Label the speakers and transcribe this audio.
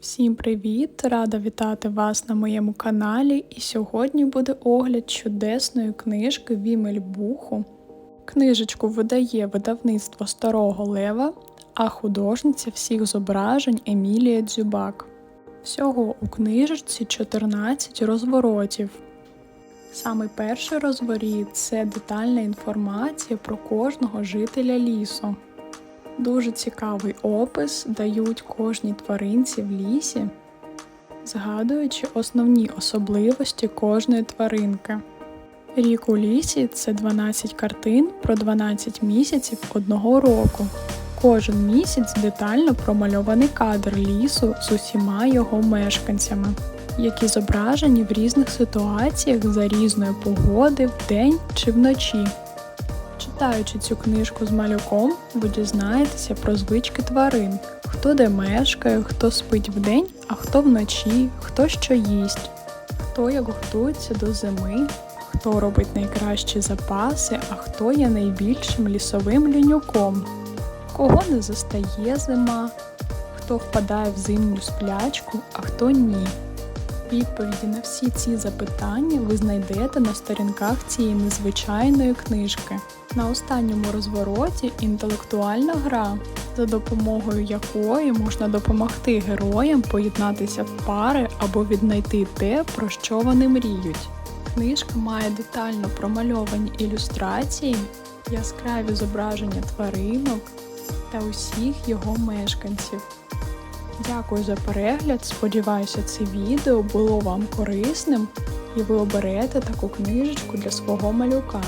Speaker 1: Всім привіт! Рада вітати вас на моєму каналі. І сьогодні буде огляд чудесної книжки Вімельбуху. Книжечку видає видавництво Старого Лева, а художниця всіх зображень Емілія Дзюбак. Всього у книжечці 14 розворотів. Саме перший розворіт це детальна інформація про кожного жителя лісу. Дуже цікавий опис дають кожній тваринці в лісі, згадуючи основні особливості кожної тваринки. Рік у лісі це 12 картин про 12 місяців одного року. Кожен місяць детально промальований кадр лісу з усіма його мешканцями, які зображені в різних ситуаціях за різної погоди вдень чи вночі. Читаючи цю книжку з малюком, ви дізнаєтеся про звички тварин, хто де мешкає, хто спить вдень, а хто вночі, хто що їсть, хто як готується до зими, хто робить найкращі запаси, а хто є найбільшим лісовим лінюком, кого не застає зима, хто впадає в зимню сплячку, а хто ні. Відповіді на всі ці запитання ви знайдете на сторінках цієї незвичайної книжки. На останньому розвороті інтелектуальна гра, за допомогою якої можна допомогти героям поєднатися в пари або віднайти те, про що вони мріють. Книжка має детально промальовані ілюстрації, яскраві зображення тваринок та усіх його мешканців. Дякую за перегляд. Сподіваюся, це відео було вам корисним і ви оберете таку книжечку для свого малюка.